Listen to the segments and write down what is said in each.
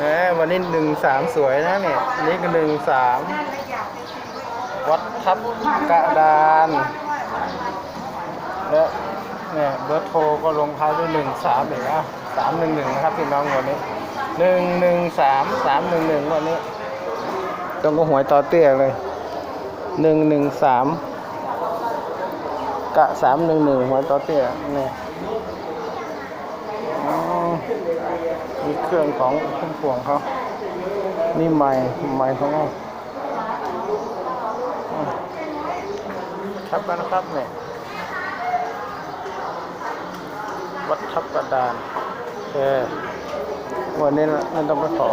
แหมวันนี้หนึ่งสามสวยนะเนี่ยนี่ก็หนึ่งสามวัดทับกระดานและเนี่ยเบอร์โทรก็ลงท้ายด้วยหนึ่งสามเอีกนะสามหนึ่งหนึ่งนะครับพี่น้องวันนี้หนึ่งหนึ่งสามสามหนึ่งหนึ่งวันนี้ตรงกับหวยต่อเตี้ยเลยหนึ่งหนึ่งสามกะสามหนึ่งหนึ่งหวยต่อเตี้ยเนี่ย มีเครื่องของพุ่มพวงเขานี่ไม้ไม้ของเขาอืมครับแล้วนะครับเนี่ยวัดทับกระดานโอเควันนี้ไม่ต้องไปขอ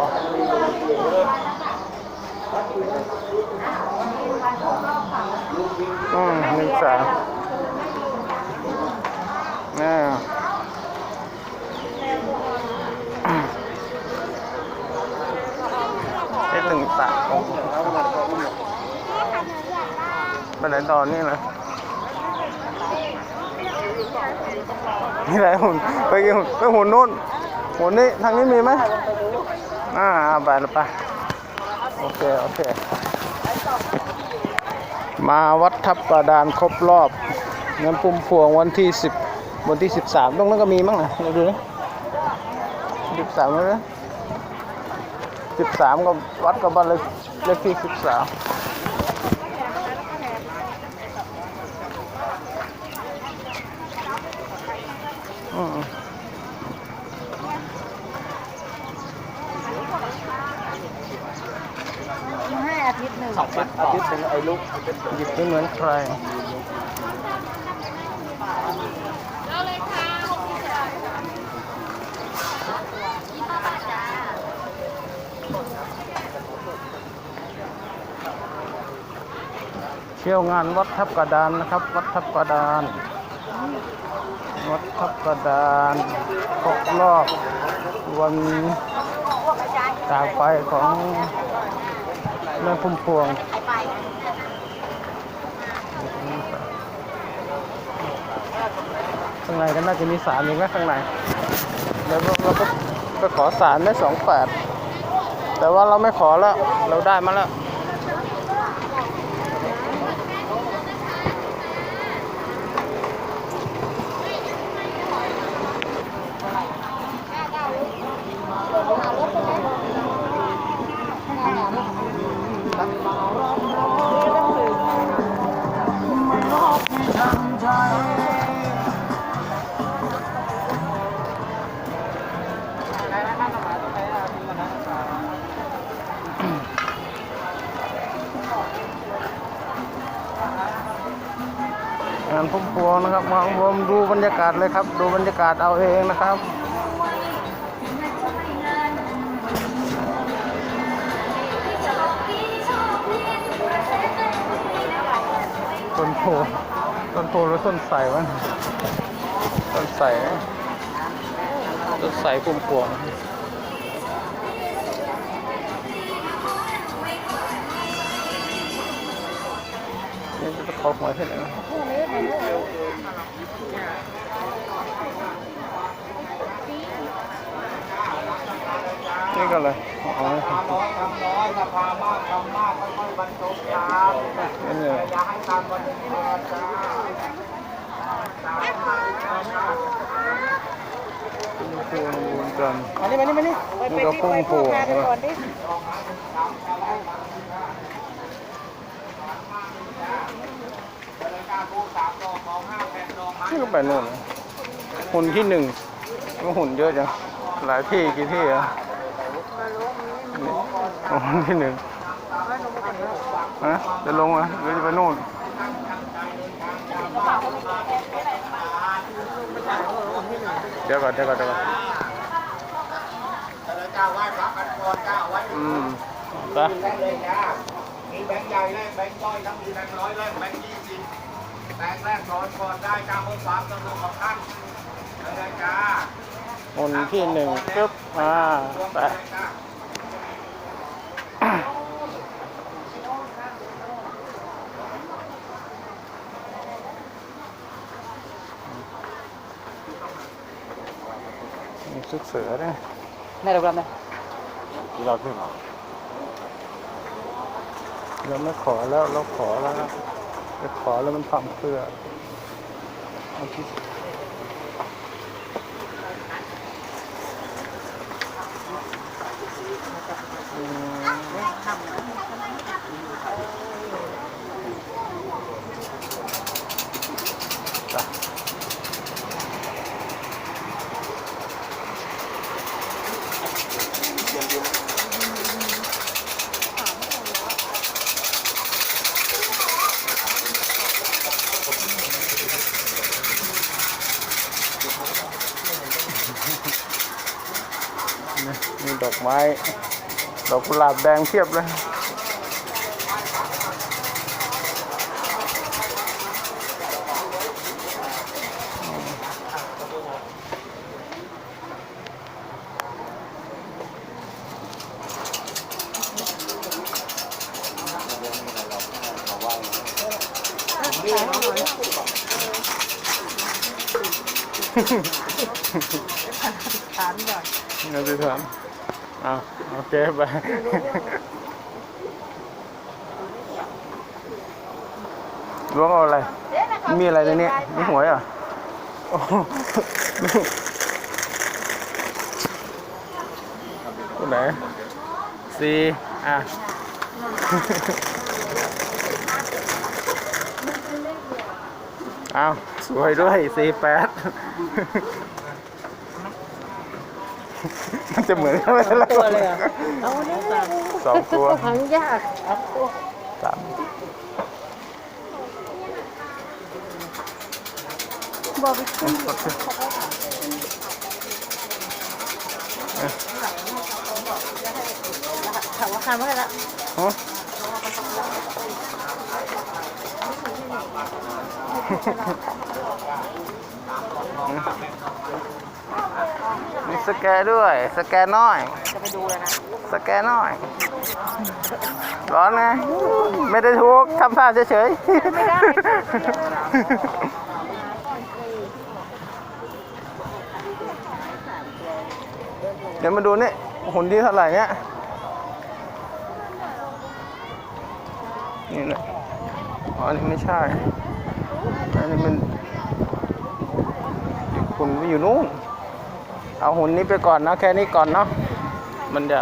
มหนึ่งสามน่าเอ็ดหนึ่งสาม ไปไหนตอนี่นะนี่ไหนหุ่นไปกี่หุ่นไปหุ่นนู่นหุ่นนี่ทางนี้มีไหมอ่าไปแล้วไปโอเค โอเค มาวัดทับกระดานครบรอบงานปุ่มพวงวันที่สิบวันที่สิบสามตรงนั้นก็มีมั้งนะเราดูนะสิบสามเลยนะสิบสามก็วัดกับบ้านเลขเลขที่สิบสามอืม ให้อาทิตย์หนึ่ง อาทิตย์อาทิตย์เป็นไอ้ลูกหยิบไม่เหมือนใครเที่ยวงานวัดทับกระดานนะครับ วัดทับกระดาน วัดทับกระดานครบรอบวันจากไปของ แม่พุ่มพวงข้างในก็น่าจะมีสารอีกไหมข้างในแล้วเราก็ไปขอสารได้สองแปดแต่ว่าเราไม่ขอแล้ว เราได้มาแล้ว งานพุ่มพวงนะครับมารวมดูบรรยากาศเลยครับ ดูบรรยากาศเอาเองนะครับต้นโพต้นโพหรือต้นใสวะต้นใสต้นใสพุ่มพวง นี่จะขอหวยที่ไหนนะนี่ก็เลยอ๋อทำน้อยทำน้อยถ้าพามากทำมากค่อยๆบรรจบครับนี่เนี่ยอย่าให้ตามวันนี้นะจ้าพุ่มพวงรวมกันมานี่มานี่มานี่ไปนี่ก็พุ่มพวงไปไปก่อนไปโน่นหุ่นที่หนึ่งก็หุ่นเยอะจัง หลายที่กี่ที่อะหุ่นที่หนึ่งฮะจะลงอะหรือจะไปโน่นเดี๋ยวก่อนเดี๋ยวก่อนเดี๋ยวก่อนอืมไปมีแบงค์ใหญ่แลกแบงค์ย่อยทั้งมีแบงค์ร้อยแลกแบงค์ยี่สิบ แบงค์แรกร้อนก่อนได้จ้าเมื่อสามตำรวจของท่านได้เลยจ้าหุ่นที่หนึ่งปึ๊บอ่าไปจ้ามีชุดเสือด้วยแม่รับรับนะที่เราขึ้นหรอเราไม่ขอแล้วเราขอแล้วนะ ไปขอแล้วมันทำเพื่อเอาที่ ดอกไม้ ดอกกุหลาบแดงเพียบเลยถาม ก่อนเราจะถามอ่าโอเคไปล้วงเอาอะไร มีอะไรในนี้มีหวยอะโอ้โหตัวไหนสี่อะเอาสวยด้วยสี่แปด มันจะเหมือนกันไหมล่ะตัวเลยเหรอเอาเนี่ยสองตัวหางยากเอาตัวสามบอกไปขึ้นถามว่าคันเมื่อไหร่ละฮะ มีสแกนด้วย สแกนน้อย จะไปดูเลยนะ สแกนน้อย ร้อนไง ไม่ได้ทุกทำท่าเฉยๆ ไม่ได้ เดี๋ยวมาดูนี่หุ่นที่เท่าไหร่เนี่ยนี่นะอ๋อนี่ไม่ใช่อันนี้มันหุ่นไปอยู่นู่น เอาหุ่นนี้ไปก่อนนะแค่นี้ก่อนเนาะมันจะ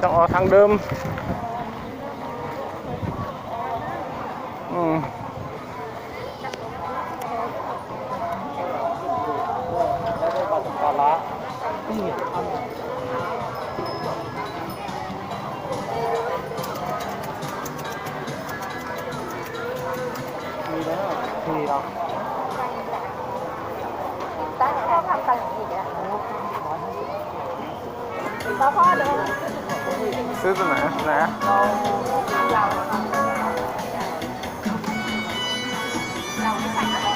ต้องออกทางเดิมอืมปลา ตั้งพ่อทำตังอย่างนี้อะพ่อพ่อเดินซื้อตัวไหนไหนอะ